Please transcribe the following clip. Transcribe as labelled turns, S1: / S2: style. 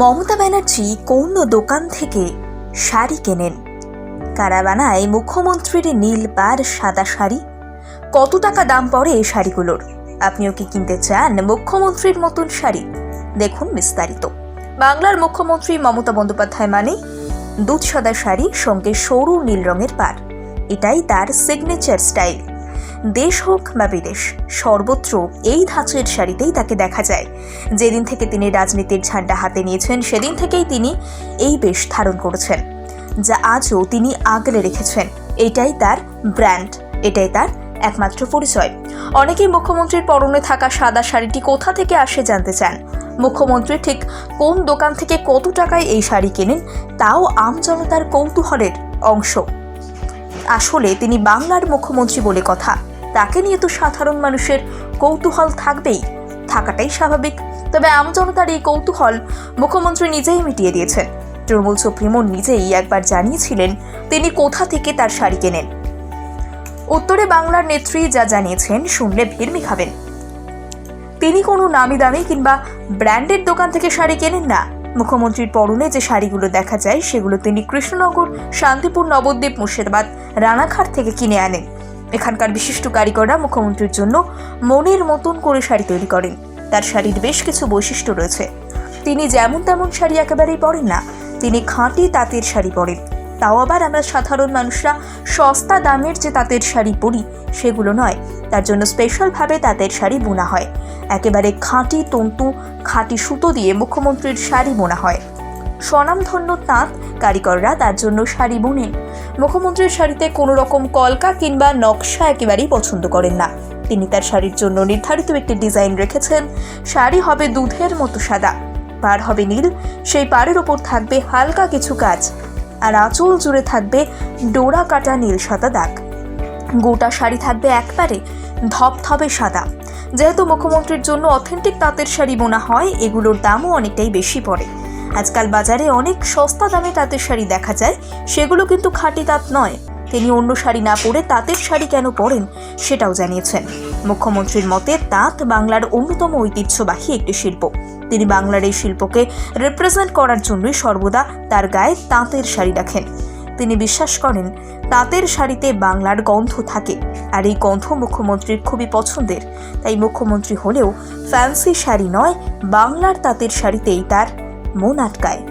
S1: মমতা ব্যানার্জি কোন দোকান থেকে শাড়ি কেনেন। কারা বানায় মুখ্যমন্ত্রীর নীল পার সাদা শাড়ি। কত টাকা দাম পড়ে এই শাড়িগুলোর? আপনিও কি কিনতে চান মুখ্যমন্ত্রীর মতন শাড়ি? দেখুন বিস্তারিত। বাংলার মুখ্যমন্ত্রী মমতা বন্দ্যোপাধ্যায় মানে দুধ সাদা শাড়ি সঙ্গে সরু নীল রঙের পার এটাই তার সিগনেচার স্টাইল দেশ হোক বা বিদেশ, সর্বত্র এই ধাঁচের শাড়িতেই তাকে দেখা যায়। যেদিন থেকে তিনি রাজনীতির ঝান্ডা হাতে নিয়েছেন, সেদিন থেকেই তিনি এই বেশ ধারণ করেছেন, যা আজও তিনি আগলে রেখেছেন। এটাই তার ব্র্যান্ড, এটাই তার একমাত্র পরিচয়। অনেকেই মুখ্যমন্ত্রীর পরনে থাকা সাদা শাড়িটি কোথা থেকে আসে জানতে চান? মুখ্যমন্ত্রী ঠিক কোন দোকান থেকে কত টাকায় এই শাড়ি কেনেন? তাও আমজনতার কৌতূহলের অংশ। আসলে তিনি বাংলার মুখ্যমন্ত্রী বলে কথা। তাকে নিয়ে তো সাধারণ মানুষের কৌতূহল থাকবেই। থাকাটাই স্বাভাবিক। তবে আমজনতার এই কৌতূহল মুখ্যমন্ত্রী নিজেই মিটিয়ে দিয়েছেন। তৃণমূল সুপ্রিমো নিজেই একবার জানিয়েছিলেন তিনি কোথা থেকে তার শাড়ি কেনেন। উত্তরে বাংলার নেত্রী যা জানিয়েছেন শুনলে ভিড়মি খাবেন তিনি কোনো নামি দামি কিংবা ব্র্যান্ডের দোকান থেকে শাড়ি কেনেন না। মুখ্যমন্ত্রীর পরনে যে শাড়িগুলো দেখা যায়, সেগুলো তিনি কৃষ্ণনগর, শান্তিপুর, নবদ্বীপ, মুর্শিদাবাদ, রানাঘাট থেকে কিনে আনেন। এখানকার বিশিষ্ট কারিগররা মুখ্যমন্ত্রীর জন্য মনের মতন করে শাড়ি তৈরি করেন। তার শাড়ির বেশ কিছু বৈশিষ্ট্য রয়েছে। তিনি যেমন তেমন শাড়ি একেবারেই পরেন না, তিনি খাঁটি তাঁতের শাড়ি পরেন। তাও আবার আমরা সাধারণ মানুষরা সস্তা দামের যে তাঁতের শাড়ি পরি, সেগুলো নয় তার জন্য স্পেশালভাবে তাঁতের শাড়ি বোনা হয়। একেবারে খাঁটি, তন্তু, খাঁটি সুতো দিয়ে মুখ্যমন্ত্রীর শাড়ি বোনা হয়। স্বনামধন্য তাঁত কারিগররা তার জন্য শাড়ি বোনেন। মুখ্যমন্ত্রীর শাড়িতে কোনো রকম কলকা কিংবা নকশা একেবারেই পছন্দ করেন না। তিনি তার শাড়ির জন্য নির্ধারিত একটি ডিজাইন রেখেছেন। শাড়ি হবে দুধের মতো সাদা, পার হবে নীল, সেই পাড়ের ওপর থাকবে হালকা কিছু কাজ আর আঁচল জুড়ে থাকবে ডোরা কাটা নীল সাদা দাগ। গোটা শাড়ি থাকবে একবারে ধপধপে সাদা। যেহেতু মুখ্যমন্ত্রীর জন্য অথেন্টিক তাঁতের শাড়ি বোনা হয়, এগুলোর দামও অনেকটাই বেশি পড়ে। আজকাল বাজারে অনেক সস্তা দামে তাঁতের শাড়ি দেখা যায়, সেগুলো কিন্তু খাঁটি তাঁত নয়। তিনি অন্য শাড়ি না পরে তাঁতের শাড়ি কেন পরেন, সেটাও জানিয়েছেন। মুখ্যমন্ত্রীর মতে, তাঁত বাংলার অন্যতম ঐতিহ্যবাহী একটি শিল্প। তিনি বাংলার এই শিল্পকে রিপ্রেজেন্ট করার জন্যই সর্বদা তার গায়ে তাঁতের শাড়ি রাখেন। তিনি বিশ্বাস করেন, তাঁতের শাড়িতে বাংলার গন্ধ থাকে। আর এই গন্ধ মুখ্যমন্ত্রীর খুবই পছন্দের। তাই মুখ্যমন্ত্রী হলেও ফ্যান্সি শাড়ি নয়, বাংলার তাঁতের শাড়িতেই তার মন আটকায়।